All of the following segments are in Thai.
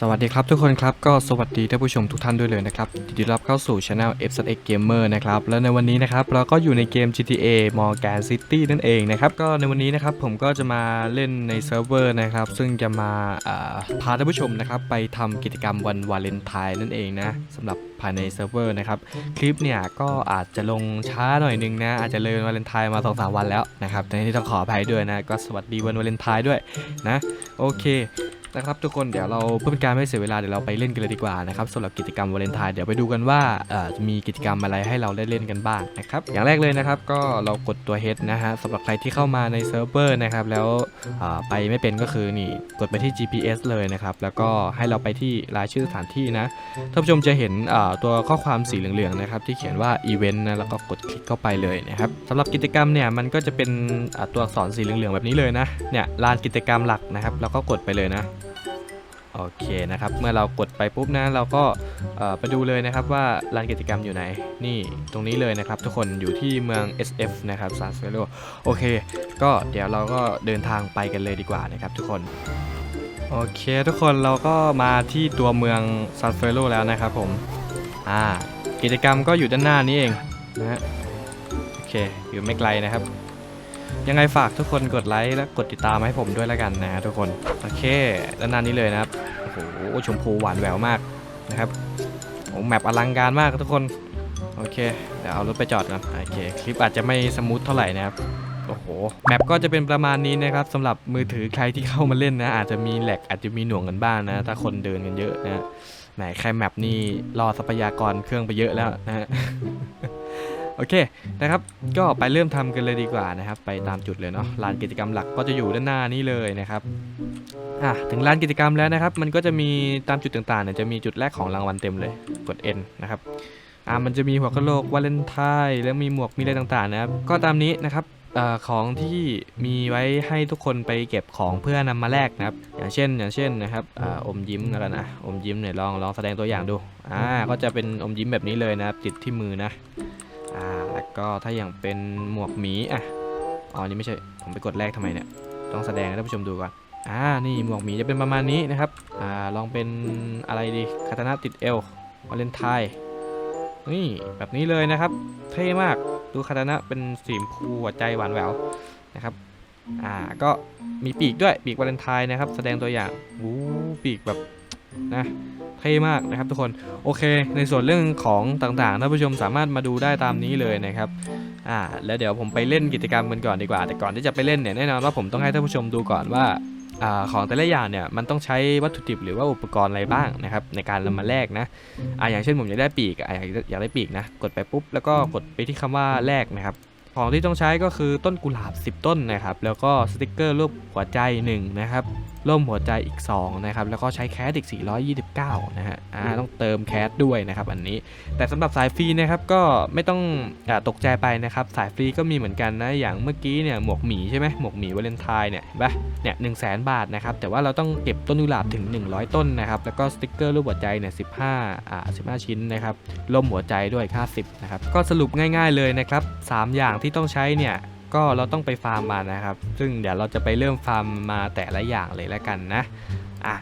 สวัสดีครับทุกคนครับก็สวัสดีท่านผู้ชมทุกท่านด้วยเลยนะครับยินดีต้อนรับเข้าสู่ช anel FZX Gamer นะครับและในวันนี้นะครับเราก็อยู่ในเกม GTA Morgan City นั่นเองนะครับก็ในวันนี้นะครับผมก็จะมาเล่นในเซิร์ฟเวอร์นะครับซึ่งจะมาอ่าพาท่านผู้ชมนะครับไปทำกิจกรรมวันวาเลนไทน์นั่นเองนะสำหรับภายในเซิร์ฟเวอร์นะครับคลิปเนี่ยก็อาจจะลงช้าหน่อยนึงนะอาจจะเลยวาเลนไทน์มา2อสวันแล้วนะครับในที่ต้องขออภัยด้วยนะก็สวัสดีวันวาเลนไทน์ด้วยนะโอเค นะครับทุกคนเดี๋ยวเราเพื่อเป็นการไม่เสียเวลาเดี๋ยวเราไปเล่นกันเลยดีกว่านะครับสำหรับกิจกรรมวาเลนไทน์เดี๋ยวไปดูกันว่าจะมีกิจกรรมอะไรให้เราได้เล่นกันบ้างนะครับอย่างแรกเลยนะครับก็เรากดตัว H นะฮะสำหรับใครที่เข้ามาในเซิร์ฟเวอร์นะครับแล้วไปไม่เป็นก็คือนี่กดไปที่ GPS เลยนะครับแล้วก็ให้เราไปที่รายชื่อสถานที่นะท่านผู้ชมจะเห็นตัวข้อความสีเหลืองๆนะครับที่เขียนว่า Event นะแล้วก็กดคลิกเข้าไปเลยนะครับสำหรับกิจกรรมเนี่ยมันก็จะเป็นตัวอักษรสีเหลืองๆแบบนี้เลยนะเนี่ยลานกิจกรรมหลักนะครับแล้วก็กดไปเลยนะ โอเคนะครับ เมื่อเรากดไปปุ๊บนะเราก็ไปดูเลยนะครับว่าลานกิจกรรมอยู่ไหน นี่ตรงนี้เลยนะครับ ทุกคนอยู่ที่เมือง SF นะครับซานเซโลโอเค ก็เดี๋ยวเราก็เดินทางไปกันเลยดีกว่านะครับทุกคนโอเคทุกคนเราก็มาที่ตัวเมืองซานเฟโลแล้วนะครับผมอ่ากิจกรรมก็อยู่ด้านหน้านี้เองนะฮะโอเคอยู่ไม่ไกลนะครับ ยังไงฝากทุกคนกดไลค์และกดติดตามให้ผมด้วยแล้วกันนะทุกคน โอเคด้านหน้านี้เลยนะครับ โอ้โหชมพูหวานแหววมากนะครับโอ้แมปอลังการมากทุกคน โอเค เดี๋ยวเอารถไปจอดก่อนโอเค คลิปอาจจะไม่สมูทเท่าไหร่นะครับโอ้โห แมปก็จะเป็นประมาณนี้นะครับสำหรับมือถือใครที่เข้ามาเล่นนะ อาจจะมีแหลกอาจจะมีหน่วงกันบ้างนะ ถ้าคนเดินกันเยอะนะแหมใครแมปนี่รอทรัพยากรเครื่องไปเยอะแล้วนะฮะ โอเคนะครับ ก็ไปเริ่มทำกันเลยดีกว่านะครับ ไปตามจุดเลยเนาะลานกิจกรรมหลักก็จะอยู่ด้านหน้านี้เลยนะครับอะถึงลานกิจกรรมแล้วนะครับ มันก็จะมีตามจุดต่างๆเนี่ยจะมีจุดแรกของรางวัลเต็มเลยกด N นะครับอ่ามันจะมีหัวกะโหลกวาเลนไทน์แล้วมีหมวกมีอะไรต่างๆนะครับ ก็ตามนี้นะครับเอ่อของที่มีไว้ให้ทุกคนไปเก็บของเพื่อนำมาแลกนะครับ อย่างเช่น อย่างเช่นนะครับอ่าอมยิ้มแล้วกันนะอมยิ้มเนี่ยลองลองแสดงตัวอย่างดูอ่าก็จะเป็นอมยิ้มแบบนี้เลยนะครับติดที่มือนะ ก็ถ้าอย่างเป็นหมวกหมีอะอ๋อนี่ไม่ใช่ ผมไปกดแรกทำไมเนี่ย ต้องแสดงให้ท่านผู้ชมดูก่อน อ่า นี่หมวกหมีจะเป็นประมาณนี้นะครับ อ่า ลองเป็นอะไรดี คาตานะติดเอววาเลนไทน์นี่แบบนี้เลยนะครับ เท่มาก ดูคาตานะเป็นสีมพูหัวใจหวานแหววนะครับ อ่า ก็มีปีกด้วย ปีกวาเลนไทน์นะครับ แสดงตัวอย่าง อู้ปีกแบบ นะเท่มากนะครับทุกคนโอเค ในส่วนเรื่องของต่างๆท่านผู้ชมสามารถมาดูได้ตามนี้เลยนะครับอ่าแล้วเดี๋ยวผมไปเล่นกิจกรรมกันก่อนดีกว่า แต่ก่อนที่จะไปเล่นเนี่ยแน่นอนว่าผมต้องให้ท่านผู้ชมดูก่อนว่าอ่าของแต่ละอย่างเนี่ยมันต้องใช้วัตถุดิบหรือว่าอุปกรณ์อะไรบ้างนะครับในการนำมาแลกนะอ่าอย่างเช่นผมอยากได้ปีกอะอยากอยากได้ปีกนะกดไปปุ๊บแล้วก็กดไปที่คำว่าแลกนะครับของที่ต้องใช้ก็คือต้นกุหลาบ 10 ต้นนะครับแล้วก็สติกเกอร์รูปหัวใจ1นะครับ ร่มหัวใจอีก2นะครับแล้วก็ใช้แคสอีก 429 นะฮะอ่าต้องเติมแคสด้วยนะครับอันนี้ แต่สำหรับสายฟรีนะครับก็ไม่ต้องอาตกใจไปนะครับสายฟรีก็มีเหมือนกันนะอย่างเมื่อกี้เนี่ยหมวกหมีใช่ไหมหมวกหมีวาเลนไทน์เนี่ยเห็นปะเนี่ยหนึ่งแสนบาทนะครับแต่ว่าเราต้องเก็บต้นกุหลาบถึง 100 ต้นนะครับแล้วก็สติกเกอร์รูปหัวใจเนี่ย15อ่า15ชิ้นนะครับร่มหัวใจด้วยค่า 10นะครับก็สรุปง่าย ๆเลยนะครับสามอย่างที่ต้องใช้เนี่ย ก็เราต้องไปฟาร์มมานะครับ ซึ่งเดี๋ยวเราจะไปเริ่มฟาร์มมาแต่ละอย่างเลยแล้วกันนะอะ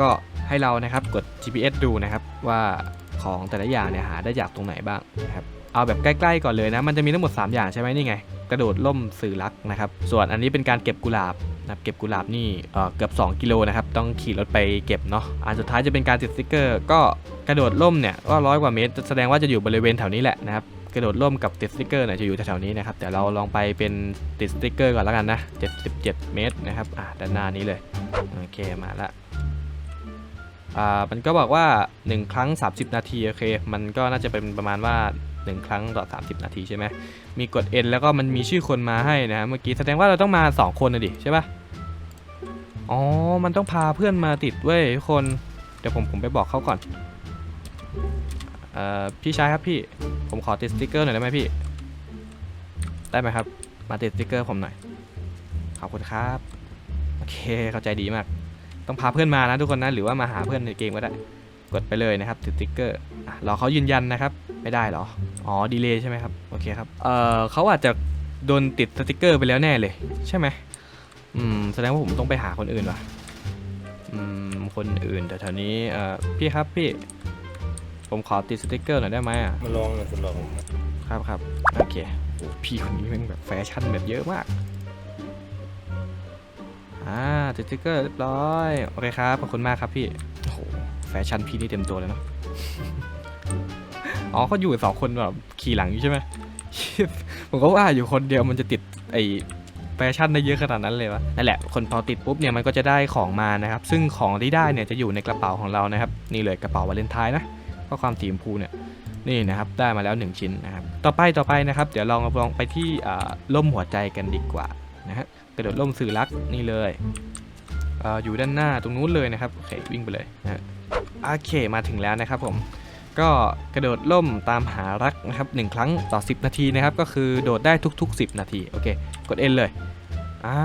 ก็ให้เรานะครับกด GPS ดูนะครับว่าของแต่ละอย่างเนี่ยหาได้จากตรงไหนบ้างนะครับเอาแบบใกล้ๆก่อนเลยนะ มันจะมีทั้งหมด 3 อย่างใช่ไหมนี่ไง กระโดดล่มสื่อรักนะครับ ส่วนอันนี้เป็นการเก็บกุหลาบนะเก็บกุหลาบนี่เออเกือบ 2 กิโลนะครับ ต้องขี่รถไปเก็บเนาะ อันสุดท้ายจะเป็นการติดสติกเกอร์ ก็กระโดดล่มเนี่ยก็ร้อยกว่าเมตร แสดงว่าจะอยู่บริเวณแถวนี้แหละนะครับ กระโดดร่มกับติดสติ๊กเกอร์เนี่ยจะอยู่แถวๆนี้นะครับ แต่เราลองไปเป็นติดสติ๊กเกอร์ก่อนแล้วกันนะ 77 เมตรนะครับอ่าด้านหน้านี้เลย โอเคมาละอ่ามันก็บอกว่า 1 ครั้ง 30 นาทีโอเคมันก็น่าจะเป็นประมาณว่า 1 ครั้งต่อ 30 นาทีใช่ไหมมีกด N แล้วก็มันมีชื่อคนมาให้นะเมื่อกี้แสดงว่าเราต้องมา 2 คนนะดิใช่ปะอ๋อ มันต้องพาเพื่อนมาติดเว้ยทุกคน เดี๋ยวผมผมไปบอกเขาก่อน เอ่อพี่ชายครับพี่ ผมขอติดสติกเกอร์หน่อยได้ไหมพี่ ได้ไหมครับ มาติดสติกเกอร์ผมหน่อย ขอบคุณครับ โอเค เข้าใจดีมาก ต้องพาเพื่อนมานะทุกคนนะ หรือว่ามาหาเพื่อนในเกมก็ได้ กดไปเลยนะครับ ติดสติกเกอร์รอเขายืนยันนะครับ ไม่ได้หรอ อ๋อ ดีเลยใช่ไหมครับ โอเคครับ เอ่อเขาอาจจะโดนติดสติกเกอร์ไปแล้วแน่เลย ใช่ไหมอืม แสดงว่าผมต้องไปหาคนอื่นว่ะ อืม คนอื่นแต่แถวนี้ เอ่อ พี่ครับพี่ ผมขอติดสติกเกอร์หน่อยได้ไหมอะมาลองหน่อยคุณลองครับครับโอเคโอ้พี่คนนี้แมันแบบแฟชั่นแบบเยอะมากอ่าติดสติกเกอร์เรียบร้อยโอเคครับขอบคุณมากครับพี่โอ้โหแฟชั่นพี่นี่เต็มตัวเลยเนาะอ๋อเขาอยู่กันสองคนแบบขี่หลังอยู่ใช่ไหมผมก็ว่าอยู่คนเดียวมันจะติดไอแฟชั่นได้เยอะขนาดนั้นเลยวะนั่นแหละคนพอติดปุ๊บเนี่ยมันก็จะได้ของมานะครับ ซึ่งของที่ได้เนี่ยจะอยู่ในกระเป๋าของเรานะครับ นี่เลยกระเป๋าวาเลนไทน์นะ ข้อความสีชมพูเนี่ยนี่นะครับได้มาแล้ว 1 ชิ้นนะครับต่อไปต่อไปนะครับ เดี๋ยวลองลองไปที่ล่มหัวใจกันดีกว่านะฮะกระโดดล่มสื่อรักนี่เลยเออยู่ด้านหน้าตรงนู้นเลยนะครับโอเควิ่งไปเลยนะโอเคมาถึงแล้วนะครับผมก็กระโดดล่มตามหารักนะครับหนึ่งครั้งต่อ 10 นาทีนะครับก็คือโดดได้ทุก ๆ 10 นาทีโอเคกด N เลยอ่า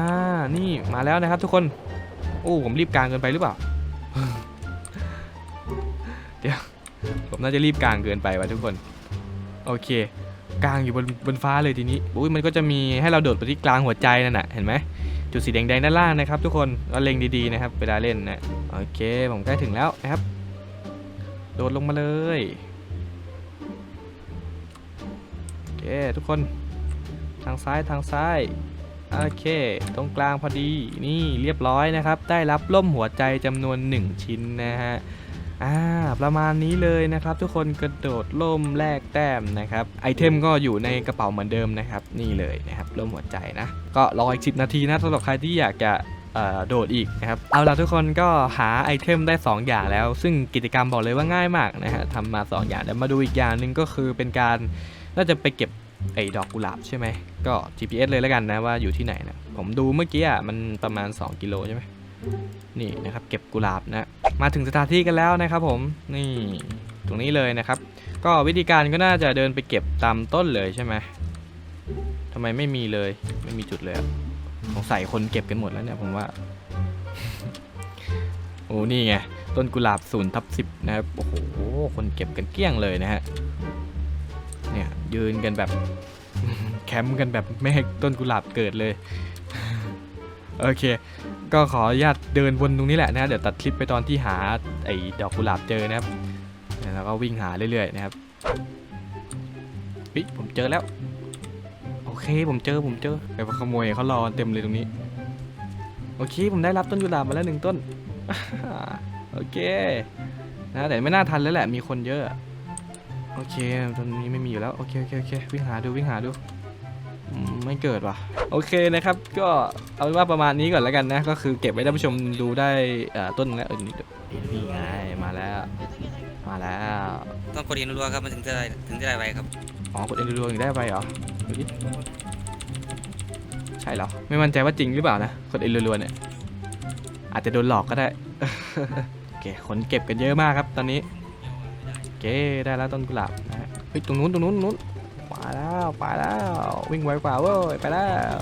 นี่มาแล้วนะครับทุกคนโอ้ผมรีบกลางเกินไปหรือเปล่าเดี๋ยว ผมน่าจะรีบกลางเกินไปว่ะทุกคน โอเค กลางอยู่บนบนฟ้าเลยทีนี้อุ้ยมันก็จะมีให้เราโดดไปที่กลางหัวใจนั่นน่ะเห็นไหมจุดสีแดงๆด้านล่างนะครับ ทุกคนก็เล็งดีๆนะครับเวลาเล่นนะโอเค ผมใกล้ถึงแล้วนะครับ โดดลงมาเลยโอเคทุกคนทางซ้ายทางซ้ายโอเค ตรงกลางพอดีนี่เรียบร้อยนะครับ ได้รับล่มหัวใจจำนวน 1 ชิ้นนะฮะ อ่าประมาณนี้เลยนะครับ ทุกคนกระโดดล่มแลกแต้มนะครับไอเทมก็อยู่ในกระเป๋าเหมือนเดิมนะครับ นี่เลยนะครับล่มหัวใจนะ ก็รออีก 10 นาทีนะสำหรับใครที่อยากจะโดดอีกนะครับ เอาล่ะทุกคนก็หาไอเทมได้ 2 อย่างแล้ว ซึ่งกิจกรรมบอกเลยว่าง่ายมากนะฮะทำมา 2 อย่างแล้วมาดูอีกอย่างหนึ่งก็คือเป็นการน่าจะไปเก็บไอ้ดอกกุหลาบใช่ไหมก็ GPS เลยแล้วกันนะว่าอยู่ที่ไหนนะผมดูเมื่อกี้อะมันประมาณ 2 กิโลใช่ไหม นี่นะครับเก็บกุหลาบนะมาถึงสถานที่กันแล้วนะครับผมนี่ตรงนี้เลยนะครับ ก็วิธีการก็น่าจะเดินไปเก็บตามต้นเลยใช่ไหมทำไมไม่มีเลยไม่มีจุดเลยอะสงสัยคนเก็บกันหมดแล้วเนี่ยผมว่าโอ้นี่ไงต้นกุหลาบศูนย์ทับสิบนะครับโอ้โหคนเก็บกันเกลี้ยงเลยนะฮะเนี่ยยืนกันแบบแคมป์กันแบบไม่ให้ต้นกุหลาบเกิดเลย โอเค ก็ขออนุญาตเดินวนตรงนี้แหละนะเดี๋ยวตัดคลิปไปตอนที่หาไอ้ดอกกุหลาบเจอนะครับแล้วก็วิ่งหาเรื่อยๆนะครับเฮ้ยผมเจอแล้ว โอเคผมเจอผมเจอแต่ว่าขโมยเขารอเต็มเลยตรงนี้ โอเคผมได้รับต้นกุหลาบมาแล้วหนึ่งต้น โอเคนะแต่ไม่น่าทันแล้วแหละมีคนเยอะ โอเคตอนนี้ไม่มีอยู่แล้ว โอเคโอเคโอเควิ่งหาดูวิ่งหาดู ไม่เกิดว่ะ โอเคนะครับ ก็เอาเป็นว่าประมาณนี้ก่อนแล้วกันนะ ก็คือเก็บไว้ท่านผู้ชมดูได้เอ่อต้นแล้วเออนี่นี่ไงมาแล้ว มาแล้ว ต้องกดเรียนรัวๆครับมันถึงจะได้ถึงจะได้ไวครับ อ๋อกดเอ็นรัวๆอย่างนี้ได้ไปเหรอดูดิใช่เหรอ ไม่มั่นใจว่าจริงหรือเปล่านะกดเอ็นรัวๆเนี่ย อาจจะโดนหลอกก็ได้โอเคคนเก็บกันเยอะมากครับตอนนี้โอเคได้แล้วต้นกุหลาบนะฮะเฮ้ยตรงนู้นตรงนู้นตรงนู้นมา แล้วไปแล้ว วิ่งไวกว่าเว้ยไปแล้ว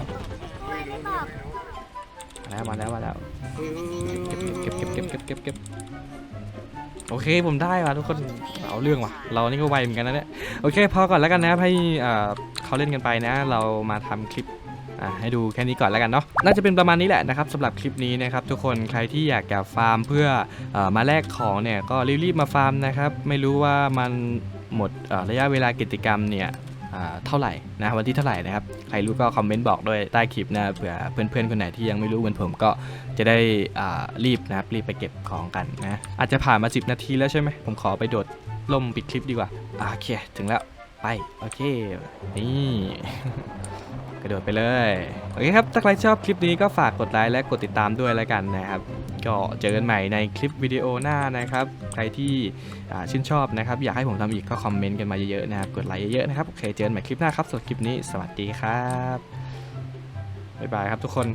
มาแล้วมาแล้วมาแล้วเก็บเก็บเก็บเก็บเก็บเก็บโอเคผมได้ว่ะทุกคนเอาเรื่องว่ะ เรานี่ก็ไวเหมือนกันนะเนี่ยโอเคพอก่อนแล้วกันนะครับให้เขาเล่นกันไปนะ เรามาทำคลิปให้ดูแค่นี้ก่อนแล้วกันเนาะน่าจะเป็นประมาณนี้แหละนะครับสำหรับคลิปนี้นะครับทุกคนใครที่อยากจะฟาร์มเพื่ออมาแลกของเนี่ยก็รีบๆมาฟาร์มนะครับไม่รู้ว่ามันหมดระยะเวลากิจกรรมเนี่ย เท่าไหร่นะวันที่เท่าไหร่นะครับ ใครรู้ก็คอมเมนต์บอกด้วยใต้คลิปนะเผื่อเพื่อนๆคนไหนที่ยังไม่รู้เหมือนผมก็จะได้รีบนะครับรีบไปเก็บของกันนะอาจจะผ่านมา 10 นาทีแล้วใช่ไหมผมขอไปโดดล่มปิดคลิปดีกว่าโอเค ถึงแล้วไป โอเค นี่ กระโดดไปเลยโอเคครับถ้าใครชอบคลิปนี้ก็ฝากกดไลค์และกดติดตามด้วยแล้วกันนะครับ ก็เจอกันใหม่ในคลิปวิดีโอหน้านะครับ ใครที่ชื่นชอบนะครับ อยากให้ผมทำอีกก็คอมเมนต์กันมาเยอะๆนะครับกดไลค์เยอะๆนะครับโอเคเจอกันใหม่คลิปหน้าครับสำหรับคลิปนี้ สวัสดีครับบ๊ายบายครับทุกคน